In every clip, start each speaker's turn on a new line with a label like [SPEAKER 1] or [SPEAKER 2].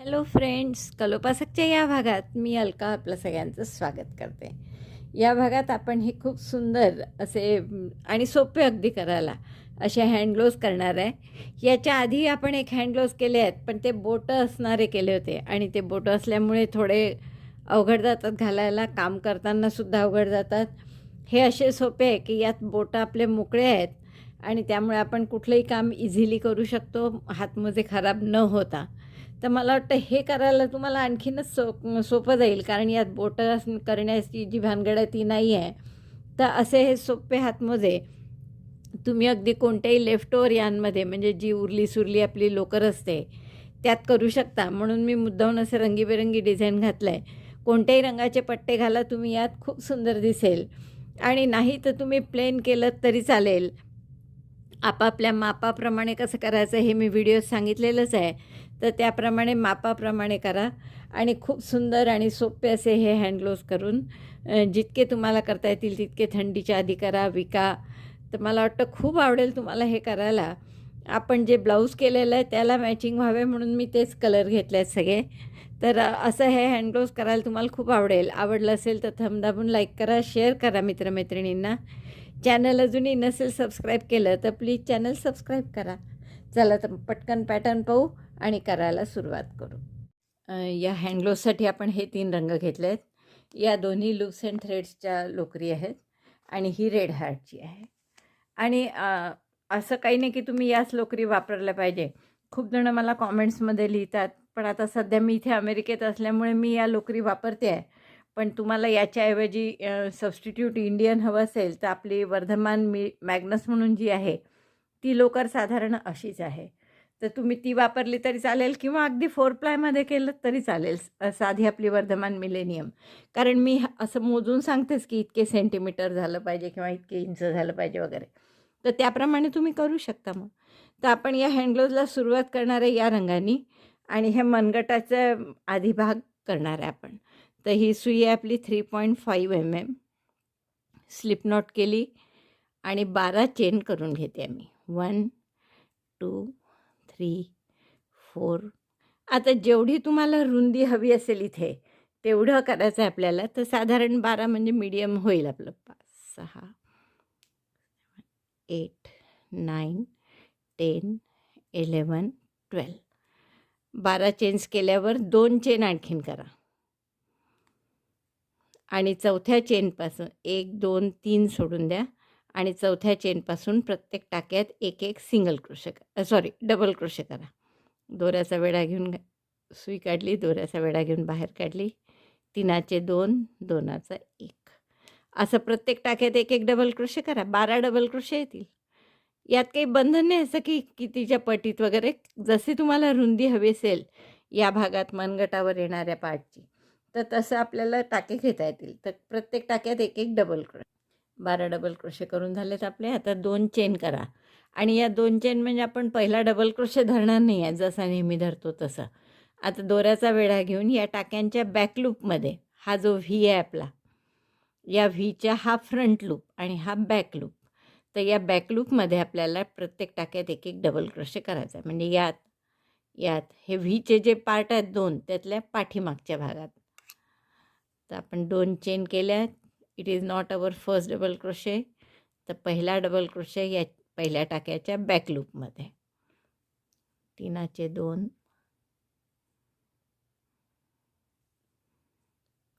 [SPEAKER 1] Hello friends कलोपासकच्या या भागात मी अलका आपलं सगळ्यांचं स्वागत करते. या भागात आपण हे खूप सुंदर असे आणि सोपे अगदी करायला असे हँडग्लोव्ज करणार आहे. याच्या आधी आपण एक हँडग्लोव्ज केले आहेत पण ते बोटं असणारे केले होते. आणि ते बोटं असल्यामुळे थोडे अवघड जातात घालायला काम करतानासुद्धा अवघड जातात. हे असे सोपे आहे की यात बोटं आपले मोकळे आहेत आणि त्यामुळे आपण कुठलंही काम इझिली करू शकतो. हातमोजे खराब न होता. तर मला वाटतं हे करायला तुम्हाला आणखीनच सो सोपं जाईल. कारण यात बोटं करण्याची जी भानगड आहे ती नाही आहे. तर असे हे सोपे हातमोजे तुम्ही अगदी कोणत्याही लेफ्ट ओवर यांमध्ये म्हणजे जी उरली सुरली आपली लोकर असते त्यात करू शकता. म्हणून मी मुद्दाहून असे रंगीबेरंगी डिझाईन घातलं आहे कोणत्याही रंगाचे पट्टे घाला तुम्ही यात खूप सुंदर दिसेल. आणि नाही तर तुम्ही प्लेन केलं तरी चालेल. आपापल्या मापाप्रमाणे कसं करायचं हे मी व्हिडिओ सांगितलेलंच आहे. तर त्याप्रमाणे मापाप्रमाणे करा आणि खूप सुंदर आणि सोपे असे हे हँडग्लोज करून जितके तुम्हाला करता येतील तितके थंडीच्या आधी करा विका. तर मला वाटतं खूप आवडेल तुम्हाला हे करायला. आपण जे ब्लाऊज केलेलं आहे त्याला मॅचिंग व्हावे म्हणून मी तेच कलर घेतले आहेत सगळे. तर असं हे हँडग्लोज करायला तुम्हाला खूप आवडेल. आवडलं असेल तर थमदाबून दाबून लाईक करा शेअर करा मित्रमैत्रिणींना. चॅनल अजूनही नसेल सबस्क्राईब केलं तर प्लीज चॅनल सबस्क्राईब करा. चला तर पटकन पॅटर्न पाहू. आणि करायला सुरुवात करू. या हँडग्लोजसाठी आपण हे तीन रंग घेतले आहेत या दोन्ही लूप्स अँड थ्रेड्सच्या लोकरी आहेत आणि ही रेड हार्टची आहे. आणि असं काही नाही की तुम्ही याच लोकरी वापरल्या पाहिजे. खूप जणं मला कॉमेंट्समध्ये लिहितात पण आता सध्या मी इथे अमेरिकेत असल्यामुळे मी या लोकरी वापरते आहे. पण तुम्हाला याच्याऐवजी सबस्टिट्यूट इंडियन हवं असेल तर आपली वर्धमान मी मॅग्नस म्हणून जी आहे ती लोकर साधारण अशीच आहे. तर तुम्ही ती वापरली तरी चालेल किंवा अगदी फोर प्लायमध्ये केलं तरी चालेल साधी आपली वर्धमान मिलेनियम. कारण मी असं मोजून सांगतेच की इतके सेंटीमीटर झालं पाहिजे किंवा इतके इंच झालं पाहिजे वगैरे. तर त्याप्रमाणे तुम्ही करू शकता मग. तर आपण या हँडग्लोजला सुरुवात करणार आहे या रंगाने आणि हे मनगटाचा आधी भाग करणार आहे आपण. तर ही सुई आहे आपली three point five M M slip knot केली आणि बारा चेन करून घेते आम्ही. वन टू थ्री फोर आता जेवढी तुम्हाला रुंदी हवी असेल इथे तेवढं करायचं आहे आपल्याला. तर साधारण बारा म्हणजे मीडियम होईल आपलं. पाच सहा eight nine ten eleven twelve बारा चेन्स केल्यावर दोन चेन आणखीन करा. आणि चौथ्या चेनपासून एक दोन तीन सोडून द्या. आणि चौथ्या चेनपासून प्रत्येक टाक्यात एक एक single crochet sorry double crochet करा दोऱ्याचा वेढा घेऊन सुई काढली दोऱ्याचा वेढा घेऊन बाहेर काढली. तिनाचे दोन दोनाचा एक. असं प्रत्येक टाक्यात एक एक डबल क्रोशे करा बारा डबल क्रोशे येतील. यात काही बंधन नाही असं की कितीच्या पटीत वगैरे जशी तुम्हाला रुंदी हवी असेल या भागात मनगटावर येणाऱ्या पार्टची तर तसं आपल्याला टाके घेता येतील. तर प्रत्येक टाक्यात एक एक डबल क्रोशे बारा डबल क्रोशे करून झालेत आपले. आता दोन चेन करा. आणि या दोन चेन म्हणजे आपण पहिला डबल क्रोशे धरणार नाही आहे जसा नेहमी धरतो तसं. आता दोऱ्याचा वेढा घेऊन या टाक्यांच्या बॅक लूपमध्ये हा जो व्ही आहे आपला या व्हीच्या हा फ्रंट लूप आणि हा बॅक लूप तर या बॅक लूपमध्ये आपल्याला प्रत्येक टाक्यात एक एक डबल क्रोशे करायचा आहे. म्हणजे यात यात हे व्हीचे जे पार्ट आहेत दोन त्यातल्या पाठीमागच्या भागात. तर आपण दोन चेन केल्या it is not our first double crochet तर पहिला डबल क्रोशे या पहिल्या टाक्याच्या बॅक लूपमध्ये तीनाचे दोन.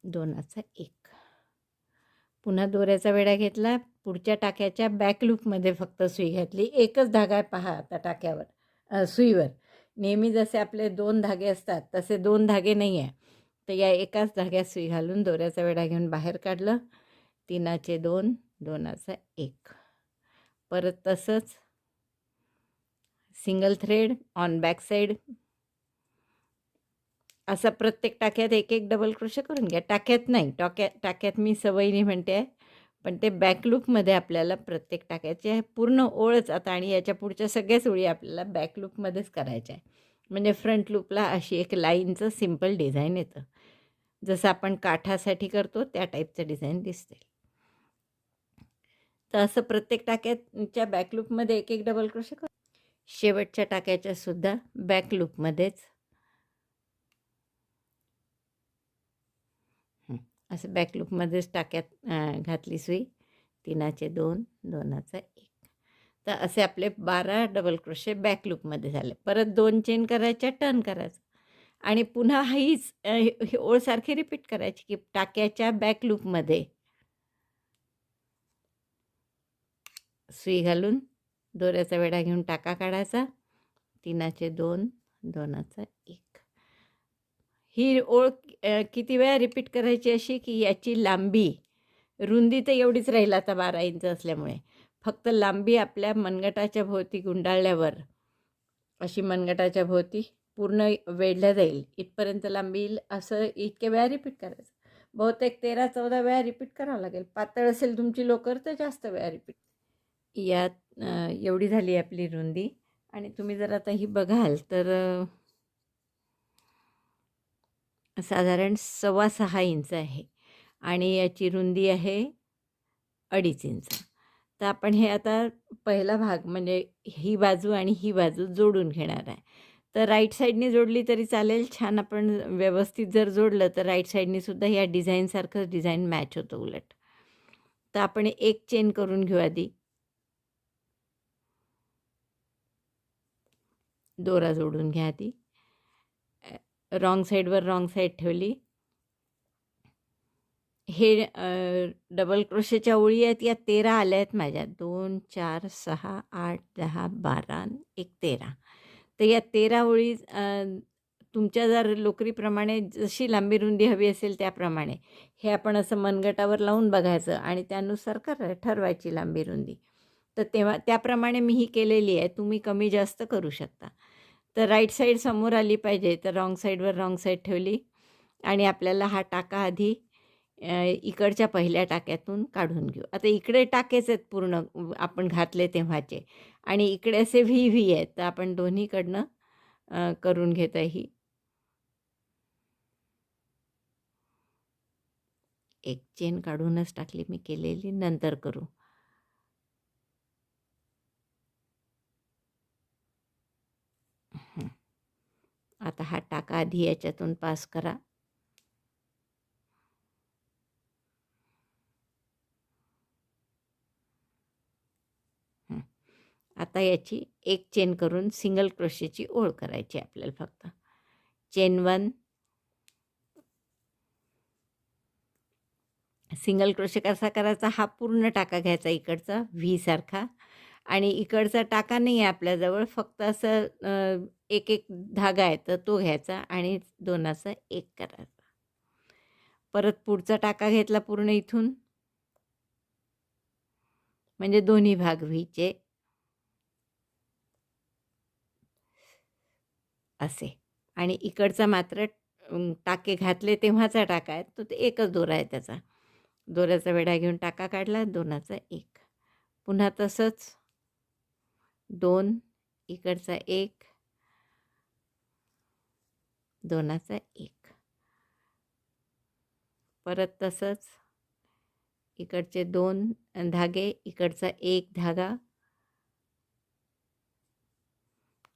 [SPEAKER 1] दोनाचा एक. पुन्हा दोऱ्याचा वेढा घेतला. पुढच्या टाक्याच्या बॅक लूपमध्ये फक्त सुई घातली. एकच धागा पहा आता टाक्यावर सुईवर. नेहमी जसे आपले दोन धागे असतात तसे दोन धागे नाही आहे तर या एकाच धाग्यात सुई घालून दोऱ्याचा वेढा घेऊन बाहेर काढलं. तीनाचे दोन दोनाचा एक. परत तसंच single thread on back side असा प्रत्येक टाक्यात एक एक डबल क्रोशे करून घ्या. टाक्यात नाही टाक्या टाक्यात मी सवयीने म्हणते आहे पण ते बॅक लूपमध्ये आपल्याला प्रत्येक टाक्याचे पूर्ण ओळच आता आणि याच्या पुढच्या सगळ्याच ओळी आपल्याला बॅक लूपमध्येच करायच्या आहे. म्हणजे फ्रंट लूपला अशी एक लाईनचं सिंपल डिझाईन येतं. जसं आपण काठासाठी करतो त्या टाईपचं डिझाईन दिसते तर असं प्रत्येक टाक्याच्या बॅकलूपमध्ये एक एक डबल क्रोशे कर. शेवटच्या टाक्याच्या सुद्धा बॅकलूपमध्येच असं बॅकलूपमध्येच टाक्यात घातली सुई. तीनाचे दोन दोनाचा एक. तर असे आपले बारा डबल क्रोशे बॅकलूपमध्ये झाले. परत दोन चेन करायच्या टर्न करायचं. आणि पुन्हा हीच ओळसारखी रिपीट करायची की टाक्याच्या बॅकलूपमध्ये सुई घालून दोऱ्याचा वेढा घेऊन टाका काढायचा. तीनाचे दोन दोनाचा एक. ही ओळ किती वेळा रिपीट करायची अशी की याची लांबी. रुंदी तर एवढीच राहील आता बारा इंच असल्यामुळे. फक्त लांबी आपल्या मनगटाच्या भोवती गुंडाळल्यावर अशी मनगटाच्या भोवती पूर्ण वेढल्या जाईल. इथपर्यंत लांबी येईल असं इतक्या वेळा रिपीट करायचं. बहुतेक तेरा चौदा वेळा रिपीट करावं लागेल. पातळ असेल तुमची लोकर तर जास्त वेळा रिपीट यात एवढी झाली आपली रुंदी आणि तुम्ही जर आता ही बघाल तर साधारण सव्वा सहा इंच आहे आणि याची रुंदी आहे अडीच इंच. तर आपण हे आता पहिला भाग म्हणजे ही बाजू आणि ही बाजू जोडून घेणार आहे. तर राईट साईडने जोडली तरी चालेल छान आपण व्यवस्थित जर जोडलं तर राईट साईडने सुद्धा या डिझाईनसारखंच डिझाईन मॅच होतं उलट. तर आपण एक चेन करून घेऊ आधी. दोरा जोडून घ्या ती रॉंग साईडवर रॉंग साईड ठेवली. हे डबल क्रोशेच्या ओळी आहेत या तेरा आल्या आहेत माझ्या. दोन चार सहा आठ दहा बारा एक तेरा. तर या तेरा ओळी तुमच्या जर लोकरीप्रमाणे जशी लांबी रुंदी हवी असेल त्याप्रमाणे हे आपण असं मनगटावर लावून बघायचं आणि त्यानुसार कर ठरवायची लांबी रुंदी. तर तेव्हा त्याप्रमाणे मी ही केलेली आहे. तुम्ही कमी जास्त करू शकता. तर राईट साईड समोर आली पाहिजे तर रॉंग साईडवर रॉंग साईड ठेवली. आणि आपल्याला हा टाका आधी इकडच्या पहिल्या टाक्यातून काढून घेऊ. आता इकडे टाकेच आहेत पूर्ण आपण घातले तेव्हाचे. आणि इकडे असे व्ही व्ही आहेत तर आपण दोन्हीकडनं करून घेत आहे ही. एक चेन काढूनच टाकली मी केलेली नंतर करू. आता हा टाका आधी याच्यातून पास करा. आता याची एक चेन करून सिंगल क्रोशेची ओळ करायची आपल्याला फक्त. चेन वन सिंगल क्रोशे कसा करायचा? हा पूर्ण टाका घ्यायचा इकडचा व्ही सारखा. आणि इकडचा टाका नाही आहे आपल्याजवळ फक्त असं एक एक धागा आहे तर तो घ्यायचा आणि दोनाचा एक करायचा. परत पुढचा टाका घेतला पूर्ण इथून. म्हणजे दोन्ही भाग व्हीचे असे. आणि इकडचा मात्र टाके घातले तेव्हाचा टाका आहे. तो ते एकच दोरा आहे त्याचा. दोऱ्याचा वेढा घेऊन टाका काढला दोनाचा एक. पुन्हा तसंच. दोन इकडचा एक. दोनाचा एक. परत तसंच इकडचे दोन धागे इकडचा एक धागा.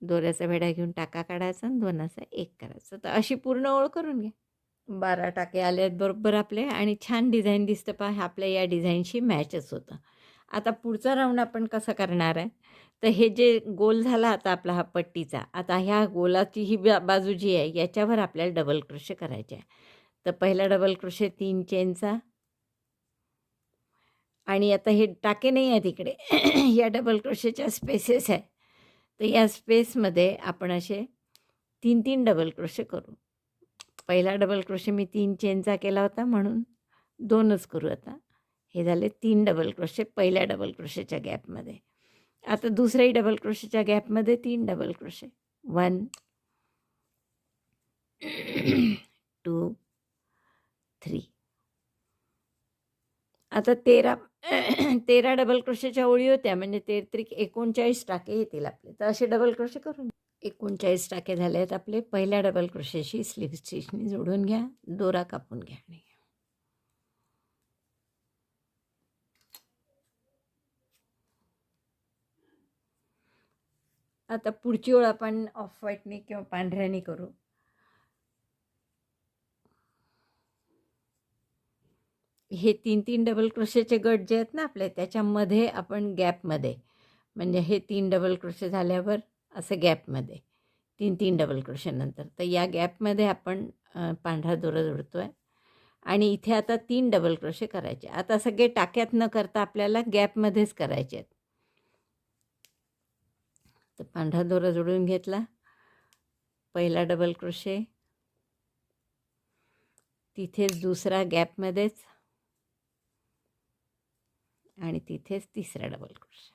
[SPEAKER 1] दोऱ्याचा वेढा घेऊन टाका काढायचा आणि दोनाचा एक करायचा. तर अशी पूर्ण ओळ करून घ्या. बारा टाके आले आहेत बरोबर आपले आणि छान डिझाईन दिसतं पहा आपल्या या डिझाईनशी मॅचच होतं. आता पुढचा राऊंड आपण कसा करणार आहे? तर हे जे गोल झाला आता आपला हा पट्टीचा आता ह्या गोलाची ही बा बाजू जी आहे याच्यावर आपल्याला डबल क्रोशे करायचे आहे. तर पहिला डबल क्रोशे तीन चेनचा आणि आता हे टाके नाही आहे तिकडे या डबल क्रोशेच्या स्पेसेस आहे तर या स्पेसमध्ये आपण असे तीन तीन डबल क्रोशे करू. पहिला डबल क्रोशे मी तीन चेनचा केला होता म्हणून दोनच करू आता. हे झाले तीन डबल क्रोशे पहिल्या डबल क्रोशेच्या गॅपमध्ये आता दुसऱ्याही डबल क्रोशेच्या गॅपमध्ये तीन double crochet one two three आता तेरा तेरा डबल क्रोशेच्या ओळी होत्या म्हणजे ते त्रिक एकोणचाळीस टाके येतील आपले. तर असे डबल क्रोशे करून एकोणचाळीस टाके झाले आहेत आपले. पहिल्या डबल क्रोशेशी स्लिप स्टिचनी जोडून घ्या दोरा कापून घ्या. आणि आता पुढची ओळ आपण ऑफ व्हाईटने किंवा पांढऱ्यानी करू. हे तीन तीन डबल क्रोशेचे गट जे आहेत ना आपले त्याच्यामध्ये आपण गॅपमध्ये म्हणजे हे तीन डबल क्रोशे झाल्यावर असं गॅपमध्ये तीन तीन डबल क्रोशेनंतर तर या गॅपमध्ये आपण पांढरा दोरा जोडतो आहे आणि इथे आता तीन डबल क्रोशे करायचे. आता सगळे टाक्यात न करता आपल्याला गॅपमध्येच करायचे आहेत. तर पांढरा दोरा जोडून घेतला. पहिला डबल क्रोशे तिथेच दुसरा गॅपमध्येच आणि तिथेच तिसरा डबल क्रोशे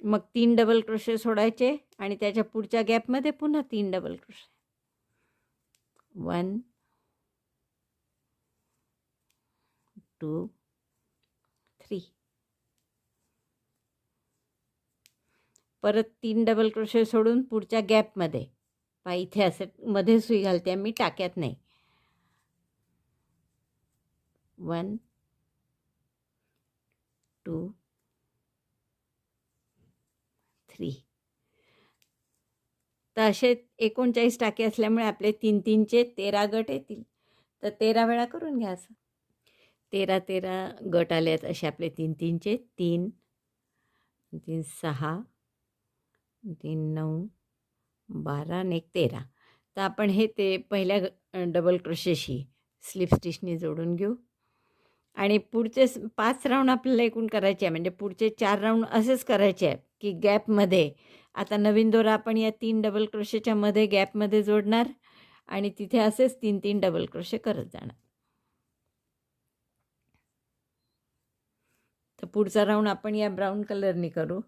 [SPEAKER 1] मग तीन डबल क्रोशे सोडायचे आणि त्याच्या पुढच्या गॅपमध्ये पुन्हा तीन double crochet one two three परत तीन डबल क्रोशे सोडून पुढच्या गॅपमध्ये पा इथे असं मध्ये सुई घालते मी टाक्यात नाही. वन टू थ्री तर असे एकोणचाळीस टाके असल्यामुळे आपले तीन तीनचे तेरा गट येतील. तर तेरा वेळा करून घ्या असं. तेरा तेरा गट आले आहेत असे आपले तीन तीनचे. तीन तीन सहा तीन नऊ बारा आणि एक तेरा. तर आपण हे ते पहिल्या डबल क्रोशेशी स्लिप स्टिचनी जोडून घेऊ. आणि पुढचे पाच राऊंड आपल्याला एकूण करायचे आहे. म्हणजे पुढचे चार राऊंड असेच करायचे आहे की गॅपमध्ये आता नवीन दोरा आपण या तीन डबल क्रोशेच्या मध्ये गॅपमध्ये जोडणार आणि तिथे असेच तीन तीन डबल क्रोशे करत जाणार. तर पुढचा राऊंड आपण या ब्राऊन कलरनी करू.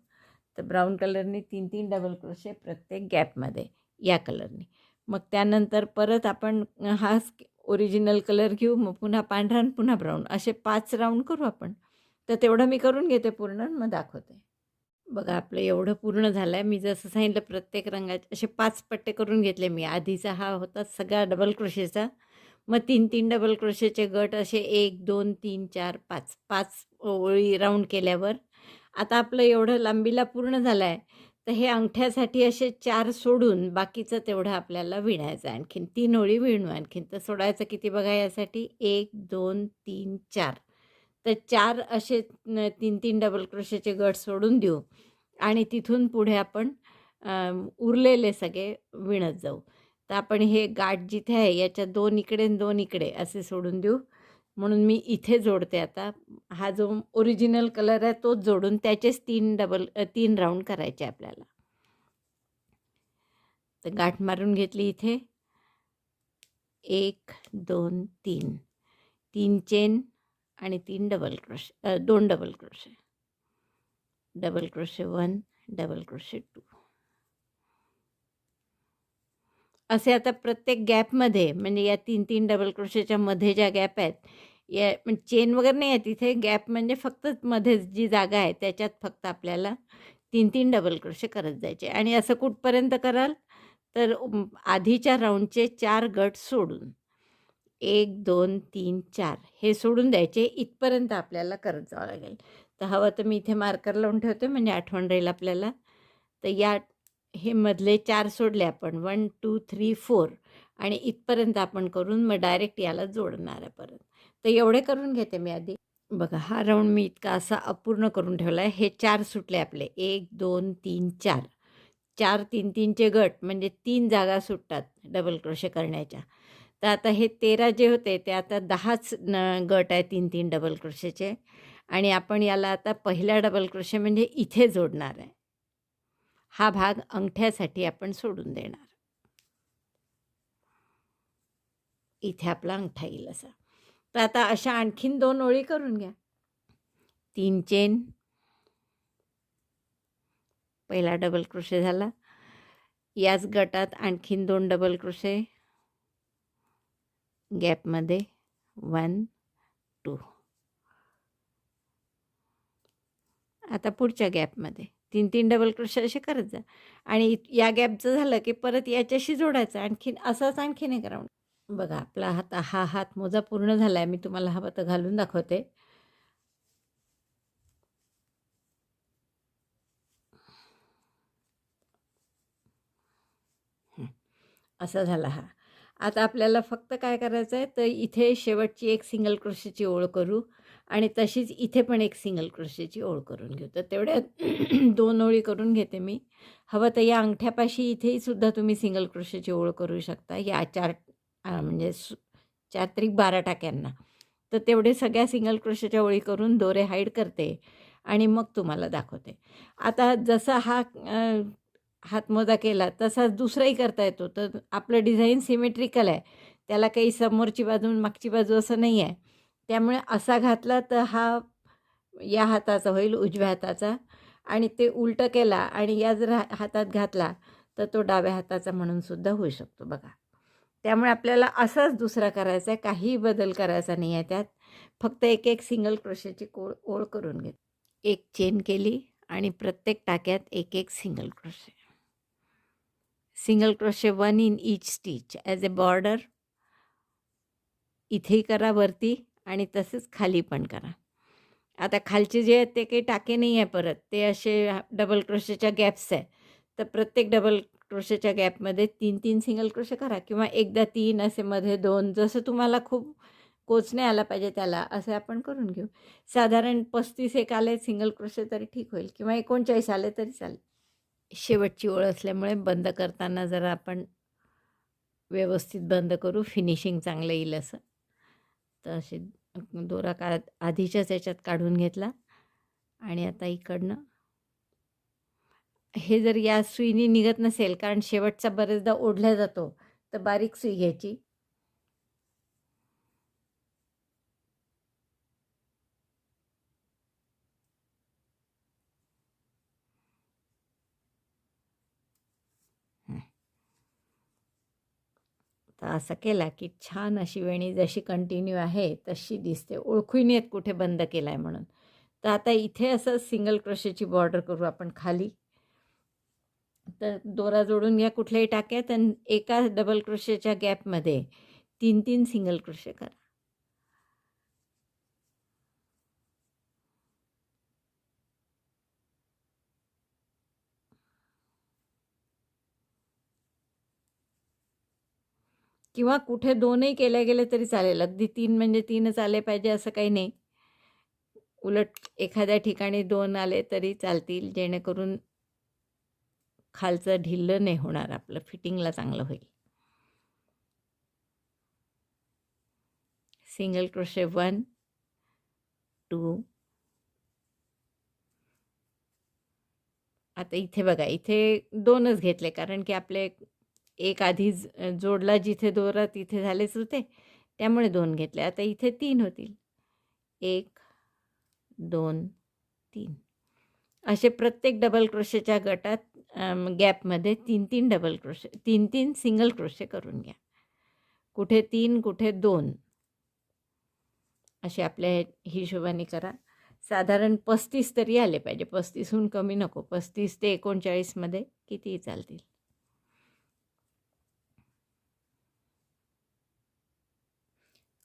[SPEAKER 1] तर ब्राऊन कलरनी तीन तीन डबल क्रोशे प्रत्येक गॅपमध्ये या कलरनी. मग त्यानंतर परत आपण हा ओरिजिनल कलर घेऊ मग पुन्हा पांढरा आणि पुन्हा ब्राऊन असे पाच राऊंड करू आपण. तर तेवढं मी करून घेते पूर्ण मग दाखवते. बघा आपलं एवढं पूर्ण झालं आहे मी जसं सांगितलं प्रत्येक रंगाचे असे पाच पट्टे करून घेतले मी. आधीचा हा होता सगळा डबल क्रोशेचा. मग तीन तीन डबल क्रोशेचे गट असे एक दोन तीन चार पाच पाच ओळी राऊंड केल्यावर आता आपलं एवढं लांबीला पूर्ण झालं आहे तर हे अंगठ्यासाठी असे चार सोडून बाकीचं तेवढं आपल्याला विणायचं आहे. आणखीन तीन ओळी विणू आणखीन. तर सोडायचं किती बघा यासाठी? एक दोन तीन चार. तर चार असे तीन तीन डबल क्रोशेचे गट सोडून देऊ आणि तिथून पुढे आपण उरलेले सगळे विणत जाऊ. तर आपण हे गाठ जिथे आहे याच्या दोन इकडे दोन इकडे असे सोडून देऊ. म्हणून मी इथे जोडते आता. हा जो ओरिजिनल कलर आहे तोच जोडून त्याचेच तीन डबल तीन राऊंड करायचे आपल्याला. तर गाठ मारून घेतली इथे. एक दोन तीन. तीन चेन आणि तीन डबल क्रोशे दोन double crochet double crochet one double crochet two असे आता प्रत्येक गॅपमध्ये म्हणजे या तीन तीन डबल क्रोशेच्या मध्ये ज्या गॅप आहेत या म्हणजे चेन वगैरे नाही आहे तिथे गॅप म्हणजे फक्त मध्ये जी जागा आहे त्याच्यात फक्त आपल्याला तीन तीन डबल क्रोशे करत जायचे. आणि असं कुठपर्यंत कराल? तर आधीच्या राऊंडचे चार गट सोडून. एक दोन तीन चार हे सोडून द्यायचे. इथपर्यंत आपल्याला करत जावं लागेल. तर हवं तर मी इथे मार्कर लावून ठेवते म्हणजे आठवण राहील आपल्याला. तर या हे मधले चार सोडले आपण. वन टू थ्री फोर आणि इथपर्यंत आपण करून मग डायरेक्ट याला जोडणार आहे परत. तर एवढे करून घेते मी आधी. बघा हा राऊंड मी इतका असा अपूर्ण करून ठेवला आहे. हे चार सुटले आपले. एक दोन तीन चार. चार तीन तीनचे गट म्हणजे तीन जागा सुटतात डबल क्रोशे करण्याच्या. तर आता हे तेरा जे होते ते आता दहाच न गट आहे तीन तीन डबल क्रोशेचे आणि आपण याला आता पहिला डबल क्रोशे म्हणजे इथे जोडणार आहे. हा भाग अंगठ्यासाठी आपण सोडून देणार. इथे आपला अंगठा येईल असा. तर आता अशा आणखीन दोन ओळी करून घ्या. तीन चेन. पहिला डबल क्रोशे झाला. याच गटात आणखीन दोन डबल क्रोशे गॅपमध्ये वन टू आता पुढच्या गॅपमध्ये तीन तीन डबल क्रोशे असे करत जा. आणि या गॅपचं झालं की परत याच्याशी जोडायचं. आणखीन असंच आणखीन एक राऊंड बघा आपला हात हा हात मोजा पूर्ण झाला आहे मी तुम्हाला हा तर घालून दाखवते. असा झाला हा. आता आपल्याला फक्त काय करायचं आहे तर इथे शेवटची एक सिंगल क्रोशेची ओळ करू. आणि तशीच इथे पण एक सिंगल क्रोशेची ओळ करून घेऊ. तर तेवढ्यात दोन ओळी करून घेते मी. हवं तर या अंगठ्यापाशी इथेही सुद्धा तुम्ही सिंगल क्रोशेची ओळ करू शकता. या चार म्हणजे सु चार त्रिक बारा टाक्यांना. तर तेवढे सगळ्या सिंगल क्रोशेच्या ओळी करून दोरे हाईड करते आणि मग तुम्हाला दाखवते. आता जसा हा हातमोजा केला तसाच दुसराही करता येतो. तर आपलं डिझाईन सिमेट्रिकल आहे. त्याला काही समोरची बाजू मागची बाजू असं नाही आहे त्यामुळे असा घातला तर हा या हाताचा होईल उजव्या हाताचा. आणि ते उलटं केला आणि या जर हातात घातला तर तो डाव्या हाताचा म्हणून सुद्धा होऊ शकतो बघा. त्यामुळे आपल्याला असाच दुसरा करायचा आहे काहीही बदल करायचा नाही आहे त्यात. फक्त एक एक सिंगल क्रोशेची कोळ ओळ करून घेत एक चेन केली आणि प्रत्येक टाक्यात एक एक single crochet. Single crochet one in each stitch. As a border इथेही करा वरती. आणि तसेच खाली पण करा. आता खालचे जे आहेत ते काही टाके नाही आहे परत ते असे डबल क्रोशेच्या गॅप्स आहे. तर प्रत्येक डबल क्रोशेच्या गॅपमध्ये तीन तीन सिंगल क्रोशे करा किंवा एकदा तीन असे मध्ये दोन जसं तुम्हाला खूप कोचणे आला पाहिजे त्याला असे आपण करून घेऊ. साधारण पस्तीस एक आले सिंगल क्रोशे तरी ठीक होईल किंवा एकोणचाळीस आले तरी चालेल. शेवटची ओळ असल्यामुळे बंद करताना जरा आपण व्यवस्थित बंद करू फिनिशिंग चांगलं येईल असं. तर असे दोरा का आधीच्याच याच्यात काढून घेतला. आणि आता इकडनं. हे जर या सुईने निघत नसेल कारण शेवटचा बरेचदा ओढला जातो तर बारीक सुई घ्यायची. तर असं केला की छान अशी वेणी जशी कंटिन्यू आहे तशी दिसते. ओळखूही येत कुठे बंद केला आहे म्हणून. तर आता इथे असं सिंगल क्रोशेची बॉर्डर करू आपण खाली. तर दोरा जोडून घ्या कुठल्याही टाक्यात आणि एका डबल क्रोशेच्या गॅपमध्ये तीन तीन सिंगल क्रोशे करा. किंवा कुठे दोनही केले गेले तरी चालेल. अगदी तीन म्हणजे तीनच आले पाहिजे असं काही नाही. उलट एखाद्या ठिकाणी दोन आले तरी चालतील जेणेकरून खालचं ढिल्लं नाही होणार आपलं. फिटिंगला चांगलं होईल. Single crochet one two. आता इथे बघा इथे दोनच घेतले कारण की आपले एक आधी ज- जोडला जिथे दोरा तिथे झालेच होते त्यामुळे दोन घेतले. आता इथे तीन होतील. एक दोन तीन. असे प्रत्येक डबल क्रोशेच्या गटात गॅपमध्ये तीन तीन डबल क्रोशे तीन तीन सिंगल क्रोशे करून घ्या. कुठे तीन कुठे दोन. असे आपल्या हिशोबाने करा. साधारण पस्तीस तरी आले पाहिजे. पस्तीसहून कमी नको. पस्तीस ते एकोणचाळीसमध्ये कितीही चालतील.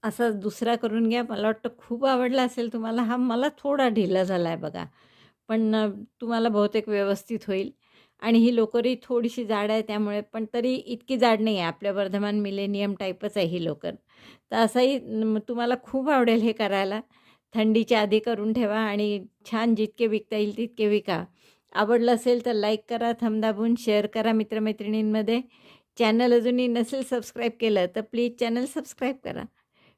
[SPEAKER 1] असा दुसरा करून घ्या. मला वाटतं खूप आवडला असेल तुम्हाला. हा मला थोडा ढिला झाला आहे बघा. पण तुम्हाला बहुतेक व्यवस्थित होईल. आणि ही लोकरही थोडीशी जाड आहे त्यामुळे पण तरी इतकी जाड नाही आहे आपल्या वर्धमान मिलेनियम टाईपच आहे ही लोकर तर असंही तुम्हाला खूप आवडेल हे करायला. थंडीच्या आधी करून ठेवा आणि छान जितके विकता येईल तितके विका. आवडलं असेल तर लाईक करा थमदाबून दाबून शेअर करा मित्रमैत्रिणींमध्ये. चॅनल अजूनही नसेल सबस्क्राईब केलं तर प्लीज चॅनल सबस्क्राईब करा.